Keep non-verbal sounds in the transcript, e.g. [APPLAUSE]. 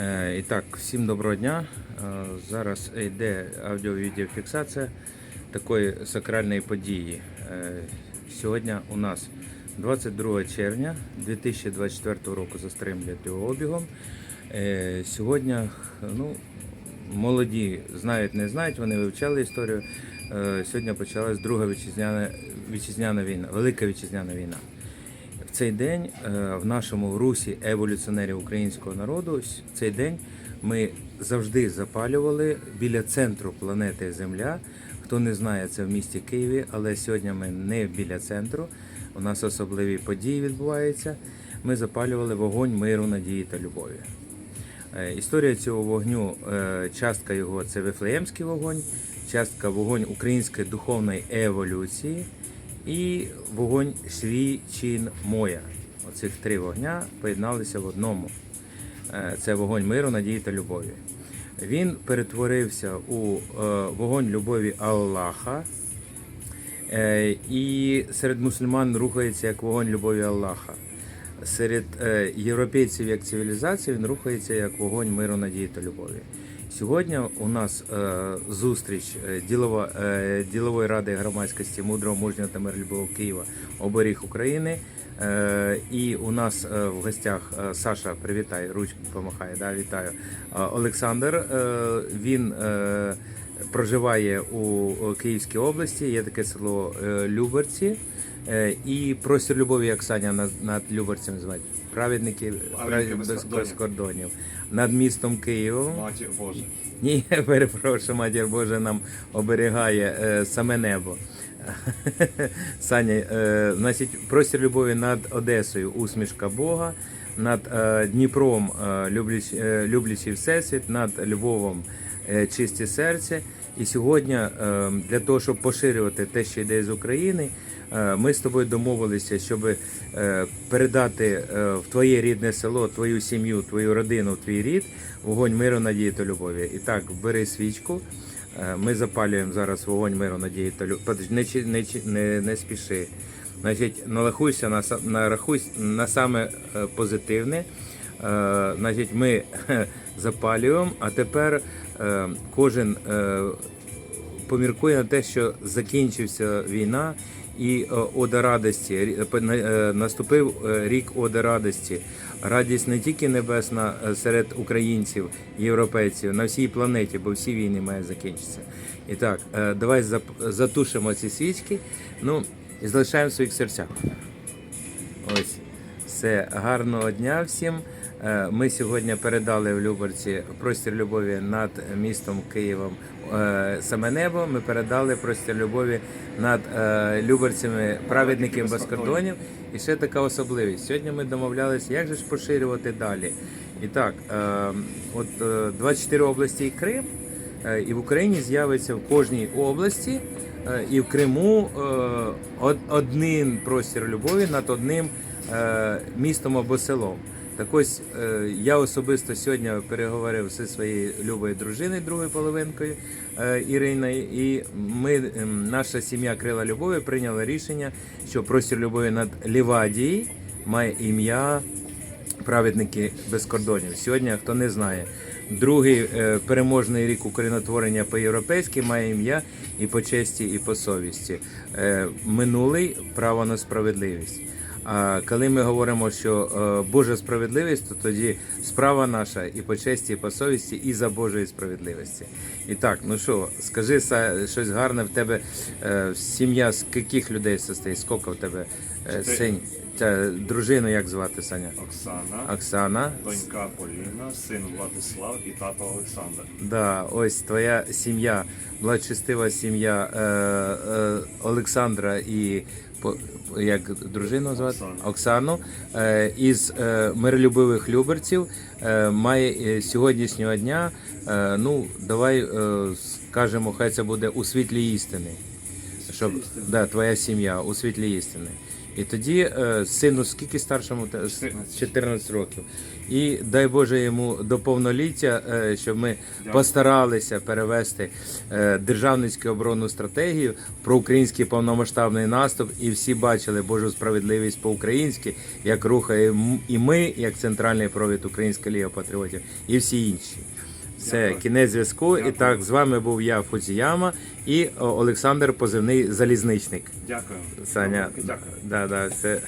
Е, І так, всім доброго дня. Е, Зараз йде аудіо-відеофіксація такої сакральної події. Е, Сьогодні у нас 22 червня 2024 року за обігом. Сьогодні ну, молоді знають, не знають, вони вивчали історію. Сьогодні почалась друга вітчизняна, вітчизняна війна, велика вітчизняна війна. Цей день е, в нашому русі еволюціонерів українського народу цей день ми завжди запалювали біля центру планети Земля. Хто не знає, це в місті Києві, але сьогодні ми не біля центру. У нас особливі події відбуваються. Ми запалювали вогонь миру, надії та любові. Е, Історія цього вогню, е, частка його це Вифлеємський вогонь, частка вогонь української духовної еволюції і вогонь свій чин моя. Оцих три вогня поєдналися в одному. Е, Це вогонь миру, надії та любові. Він перетворився у е, вогонь любові Аллаха. Е, І серед мусульман рухається як вогонь любові Аллаха. Серед е, європейців як цивілізації він рухається як вогонь миру, надії та любові. Сьогодні у нас е, зустріч е, ділова, ділової ради громадськості мудрого мужнього та миролюбивого Києва оберіг України. І у нас в гостях Саша, привітай, ручку помахає, да, вітаю. Олександр. Він проживає у е, Київській області, є таке село е, Люберці. Е, І простір любові, як Саня над, над Люберцем звати. Праведники без, без без кордонів. Над містом Києвом. Матір Боже. Ні, [LAUGHS] перепрошую, матір Боже нам оберігає е, саме небо. [LAUGHS] Саня, е, значить, простір любові над Одесою, усмішка Бога, над е, Дніпром е, люблячий, всесвіт, над Львовом чисті серце. І сьогодні е, для того, щоб поширювати те, що йде з України, е, ми з тобою домовилися, щоб е, передати е, в твоє рідне село, твою сім'ю, твою родину, твій рід вогонь миру, надії та любові. І так, бери свічку. Е, Ми запалюємо зараз вогонь миру, надії та любові. Не, не, не, не спіши. Значить, нарахуйся на, нарахуй на саме е, позитивне. Е, Значить, ми [LAUGHS] запалюємо, а тепер е, кожен е, поміркує на те, що закінчився війна і е, ода радості. Е, е, Наступив е, рік ода радості. Радість не тільки небесна е, серед українців, європейців, на всій планеті, бо всі війни мають закінчитися. І так, е, давай затушимо ці свічки. Ну і залишаємо в своїх серцях. Ось все гарного дня всім. Е, Ми сьогодні передали в Люберці простір любові над містом Києвом е, саме небо. Ми передали простір любові над е, люберцями праведників без кордонів. І ще така особливість. Сьогодні ми домовлялися, як же ж поширювати далі. І так, от е, 24 області і Крим, і в Україні з'явиться в кожній області і в Криму один простір любові над одним містом або селом. Так ось е, я особисто сьогодні переговорив зі своєю любою дружиною, другою половинкою е, Іриною, і ми, наша сім'я Крила Любові прийняла рішення, що простір любові над Лівадією має ім'я праведники без кордонів. Сьогодні, хто не знає, другий е, переможний рік українотворення по-європейськи має ім'я і по честі, і по совісті. Минулий право на справедливість. А коли ми говоримо, що е, Божа справедливість, то тоді справа наша і по честі, і по совісті, і за Божої справедливості. І так, ну що, скажи щось гарне в тебе. Е, сім'я з яких людей состоїть? Скільки в тебе е, Та, дружину як звати Саня? Оксана, Оксана. донька Поліна, син Владислав і тато Олександр. Да, ось твоя сім'я, благочестива сім'я е, е, Олександра і по- як дружину звати Оксану. Оксану е, із е, миролюбивих люберців е, має е, сьогоднішнього дня. Е, ну, давай е, скажемо, хай це буде у світлі істини. Щоб да, твоя сім'я у світлі істини. І тоді е, сину скільки старшому? Те- 14. 14 років. І дай Боже йому до повноліття, е, щоб ми Дякую. постаралися перевести е, державницьку оборонну стратегію про український повномасштабний наступ, і всі бачили Божу справедливість по-українськи, як рухаємо і ми, як центральний провід Українська Ліга Патріотів, і всі інші. Це кінець зв'язку. І так, з вами був я, Фудзіяма, і Олександр Позивний Залізничник. Дякую. Саня, Дякую. да, да, це